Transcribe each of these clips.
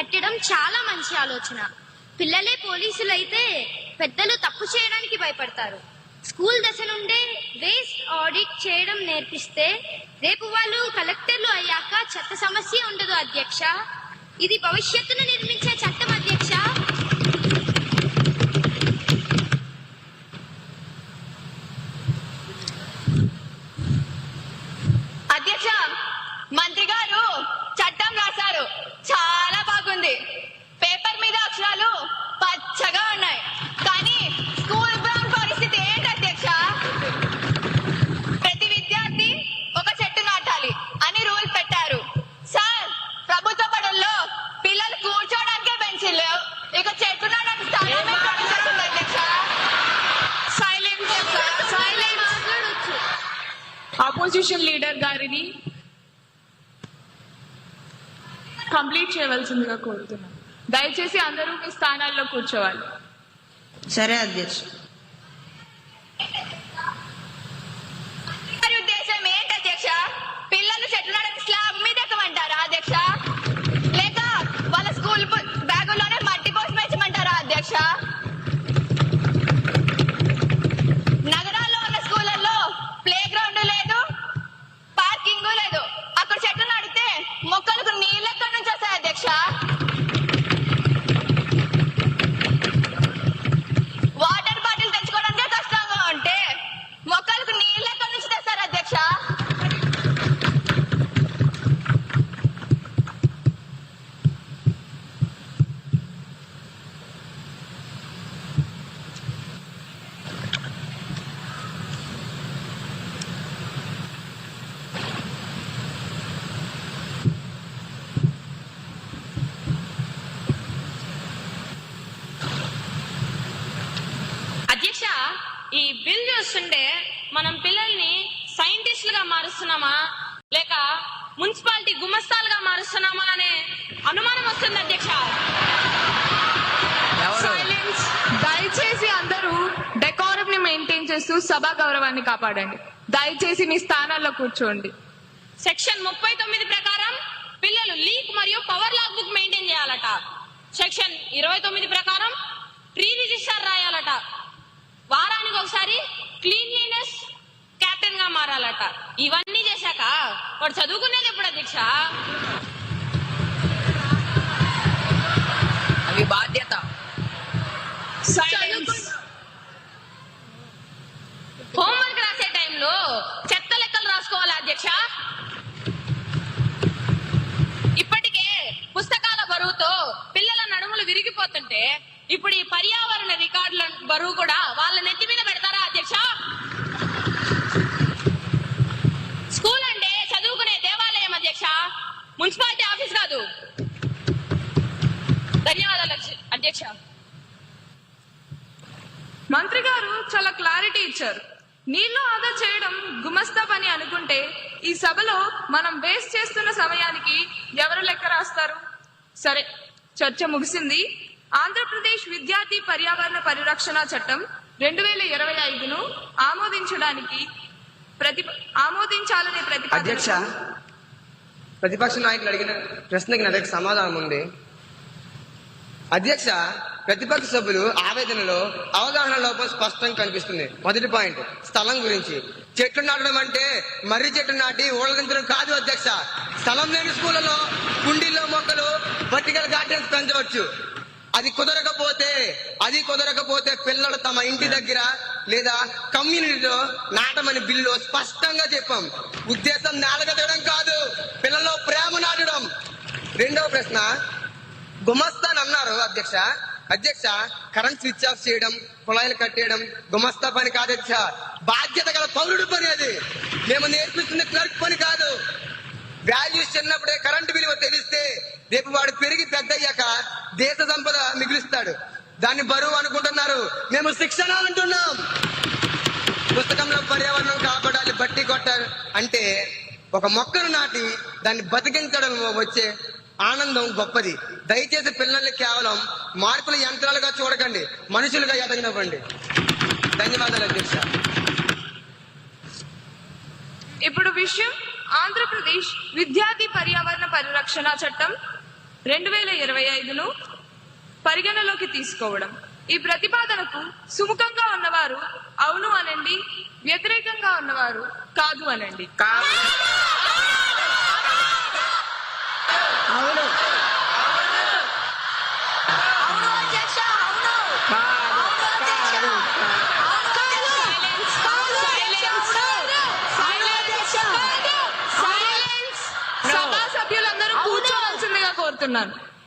పెట్టడం చాలా మంచి ఆలోచన. పిల్లలే పోలీసులు అయితే పెద్దలు తప్పు చేయడానికి భయపడతారు. స్కూల్ దశ నుండే వేస్ట్ ఆడిట్ చేయడం నేర్పిస్తే రేపు వాళ్ళు కలెక్టర్లు అయ్యాక చెత్త సమస్య ఉండదు అధ్యక్ష. ఇది భవిష్యత్తును నిర్మించే చట్టం అధ్యక్ష అధ్యక్ష మంత్రి గారు చట్టం రాశారు చాలా బాగుంది పేపర్ మీద అక్షరాలు పచ్చగా ఉన్నాయి కానీ స్కూల్ గ్రౌండ్ పరిస్థితి ఏంటి అధ్యక్ష ప్రతి విద్యార్థి ఒక చెట్టు నాటాలి అని రూల్ పెట్టారు సార్ ప్రభుత్వ బడుల్లో పిల్లలు కూర్చోడానికే బెంచీలు లేవు ఇక చెట్టు నాటడానికి స్థలమే కనిపించట్లేదు అధ్యక్ష సైలెన్స్ సైలెన్స్ మాట్లాడొచ్చు ఆపోజిషన్ లీడర్ గారిని కంప్లీట్ చేయవలసిందిగా కోరుతున్నాను. దయచేసి అందరూ మీ స్థానాల్లో కూర్చోవాలి. సరే అధ్యక్ష. ఉద్దేశం ఏంటి అధ్యక్ష? పిల్లలు చెట్లు నాటడానికి స్లాబ్ మీద ఎక్కమంటారా అధ్యక్ష? చూస్తుంటే మనం పిల్లల్ని సైంటిస్టులుగా మారుస్తున్నామా? లేక మున్సిపాలిటీ గుమస్తాలుగా మారుస్తున్నామా అనే అనుమానం వస్తుంది అధ్యక్ష. సైలెన్స్ దయచేసి అందరూ డెకోరం ని మెయింటైన్ చేస్తూ సభా గౌరవాన్ని కాపాడండి. దయచేసి మీ స్థానాల్లో కూర్చోండి. సెక్షన్ ముప్పై తొమ్మిది ప్రకారం పిల్లలు లీక్ మరియు పవర్ లాగ్ బుక్ మెయింటైన్ చేయాలట. సెక్షన్ ఇరవై తొమ్మిది ప్రకారం ట్రీ రిజిస్టర్ రాయాలట. వారానికి ఒకసారి క్లీన్లీనెస్ కెప్టెన్గా మారాలట. ఇవన్నీ చేశాక వాడు చదువుకునేది ఎప్పుడు అధ్యక్ష? అవి బాధ్యత. హోంవర్క్ రాసే టైంలో చెత్త లెక్కలు రాసుకోవాలా అధ్యక్ష? ఇప్పటికే పుస్తకాల బరువుతో పిల్లల నడుములు విరిగిపోతుంటే ఇప్పుడు ఈ పర్యావరణ రికార్డుల బరువు కూడా వాళ్ళ నెత్తి మీద పెడతారా అధ్యక్ష స్కూల్ అంటే చదువుకునే దేవాలయం అధ్యక్ష. మున్సిపాలిటీ ఆఫీస్ కాదు. ధన్యవాదాలు అధ్యక్ష. మంత్రి గారు చాలా క్లారిటీ ఇచ్చారు. నీళ్ళు ఆదా చేయడం గుమస్తా పని అనుకుంటే ఈ సభలో మనం వేస్ట్ చేస్తున్న సమయానికి ఎవరు లెక్క రాస్తారు? సరే చర్చ ముగిసింది. ఆంధ్రప్రదేశ్ విద్యార్థి పర్యావరణ పరిరక్షణ చట్టం రెండు వేల ఇరవై ఐదును ఆమోదించడానికి ప్రతి ఆమోదించాలనే అధ్యక్ష ప్రతిపక్ష నాయకులు అడిగిన ప్రశ్నకి నా దగ్గర సమాధానం ఉంది. అధ్యక్ష ప్రతిపక్ష సభ్యులు ఆవేదనలో అవగాహన లోపం స్పష్టంగా కనిపిస్తుంది. మొదటి పాయింట్ స్థలం గురించి. చెట్లు నాటడం అంటే మర్రి చెట్లు నాటి ఊళ్ళదించడం కాదు అధ్యక్ష. స్థలం లేని స్కూళ్ళలో కుండీల్లో మొక్కలు వర్టికల్ గార్డెన్స్ పెంచవచ్చు. అది కుదరకపోతే తమ ఇంటి దగ్గర లేదా కమ్యూనిటీలో నాటమని బిల్లు స్పష్టంగా చెప్పాం. ఉద్దేశం నేలగదడం కాదు పిల్లల్లో ప్రేమ నాటడం. రెండవ ప్రశ్న గుమస్తాన్ అన్నారు అధ్యక్ష. అధ్యక్ష కరెంట్ స్విచ్ ఆఫ్ చేయడం కుళాయిలు కట్టేయడం గుమస్తా పని కాదు అధ్యక్ష. బాధ్యత గల పౌరుడు పని అది. మేము నేర్పిస్తున్న క్లర్క్ పని కాదు. వాల్యూస్ చిన్నప్పుడే కరెంటు విలువ తెలిస్తే రేపు వాడు పెరిగి పెద్ద అయ్యాక దేశ సంపద మిగులుస్తాడు. దాన్ని బరువు అనుకుంటున్నారు. మేము శిక్షణ అంటున్నాం. పుస్తకంలో పర్యావరణం కాపాడాలి బట్టి కొట్టాలి అంటే ఒక మొక్కను నాటి దాన్ని బతికించడం వచ్చే ఆనందం గొప్పది. దయచేసి పిల్లల్ని కేవలం మార్పుల యంత్రాలుగా చూడకండి. మనుషులుగా ఎదగనివ్వండి. ధన్యవాదాలు అధ్యక్ష. ఇప్పుడు విషయం ఆంధ్రప్రదేశ్ విద్యార్థి పర్యావరణ పరిరక్షణ చట్టం రెండు వేల ఇరవై ఐదును పరిగణలోకి తీసుకోవడం. ఈ ప్రతిపాదనకు సుముఖంగా ఉన్నవారు అవును అనండి వ్యతిరేకంగా ఉన్నవారు కాదు అనండి. అవును. సభా సభ్యులందరూ కూర్చోవలసిందిగా కోరుతున్నాను.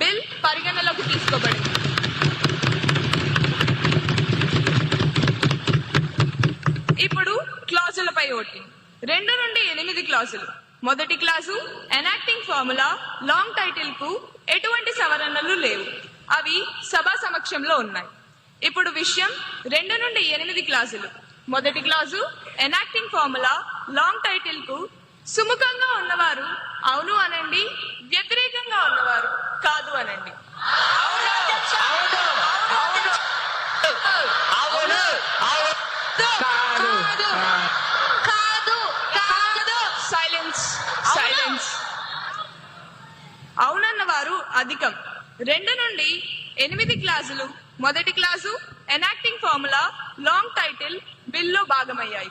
బిల్ పరిగణలోకి తీసుకోబడింది. ఇప్పుడు క్లాజులపై ఓటింగ్ రెండు నుండి ఎనిమిది క్లాజులు మొదటి క్లాసు ఎనాక్టింగ్ ఫార్ములా లాంగ్ టైటిల్కు ఎటువంటి సవరణలు లేవు. అవి సభా సమక్షంలో ఉన్నాయి. ఇప్పుడు విషయం రెండు నుండి ఎనిమిది క్లాసులు. మొదటి క్లాసు ఎనాక్టింగ్ ఫార్ములా లాంగ్ టైటిల్కు సుముఖంగా ఉన్నవారు అవును అనండి వ్యతిరేకంగా ఉన్నవారు కాదు అనండి. సైలెన్స్. సైలెన్స్. అవునన్న వారు అధికం. రెండు నుండి ఎనిమిది క్లాసులు. మొదటి class enacting formula long title బిల్లో భాగమయ్యాయి.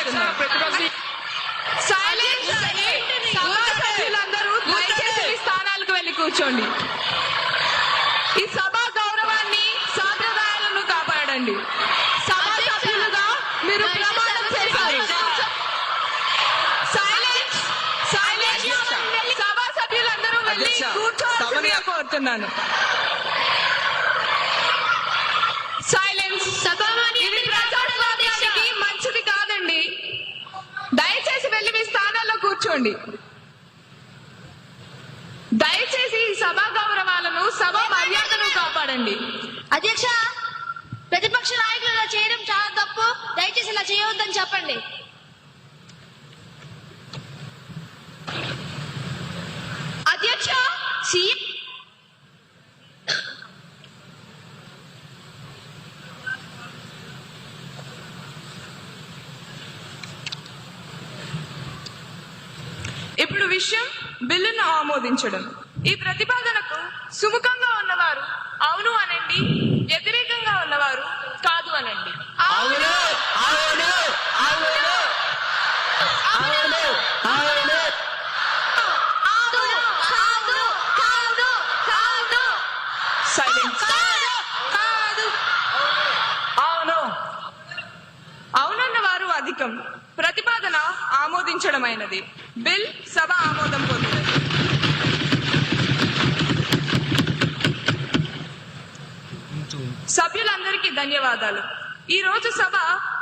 స్థానాలకు వెళ్ళి కూర్చోండి. ఈ సభా గౌరవాన్ని సాంప్రదాయాలను కాపాడండి. సభా సభ్యులుగా మీరు ప్రమాణం చేశారు. సైలెన్స్ సైలెన్స్ సభా సభ్యులందరూ వెళ్ళి కూర్చోవాల్సిందిగా కోరుతున్నాను. కూర్చోండి. దయచేసి సభా గౌరవాలను సభ మర్యాదను కాపాడండి. అధ్యక్ష ప్రతిపక్ష నాయకులు ఇలా చేయడం చాలా తప్పు. దయచేసి ఇలా చేయవద్దని చెప్పండి. అధ్యక్ష సీఎం ఇప్పుడు విషయం ఆమోదించడం ఈ ప్రతిపాదనకు సుముఖంగా ఉన్నవారు అవును అనండి వ్యతిరేకంగా ఉన్నవారు కాదు అనండి. అవును అవును అవును. అవును అవును. సైలెన్స్ అవును. అవునన్న వారు అధికం. ప్రతిపాదన ఆమోదించడమైనది. బిల్ సభ ఆమోదం పొందినది సభ్యులందరికీ ధన్యవాదాలు. ఈ రోజు సభ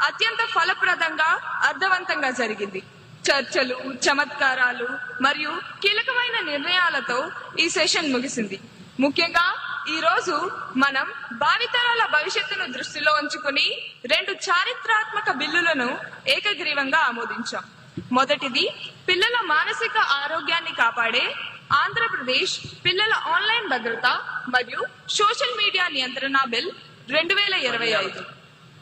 అత్యంత ఫలప్రదంగా అర్థవంతంగా జరిగింది. చర్చలు చమత్కారాలు మరియు కీలకమైన నిర్ణయాలతో ఈ సెషన్ ముగిసింది. ముఖ్యంగా ఈ రోజు మనం భావితరాల భవిష్యత్తును దృష్టిలో ఉంచుకుని రెండు చారిత్రాత్మక బిల్లులను ఏకగ్రీవంగా ఆమోదించాం. మొదటిది పిల్లల మానసిక ఆరోగ్యాన్ని కాపాడే ఆంధ్రప్రదేశ్ పిల్లల ఆన్లైన్ భద్రత మరియు సోషల్ మీడియా నియంత్రణ బిల్ రెండు వేల ఇరవై ఐదు.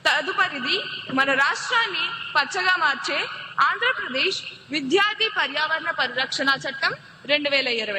తదుపరిది మన రాష్ట్రాన్ని పచ్చగా మార్చే ఆంధ్రప్రదేశ్ విద్యార్థి పర్యావరణ పరిరక్షణ చట్టం రెండు వేల ఇరవై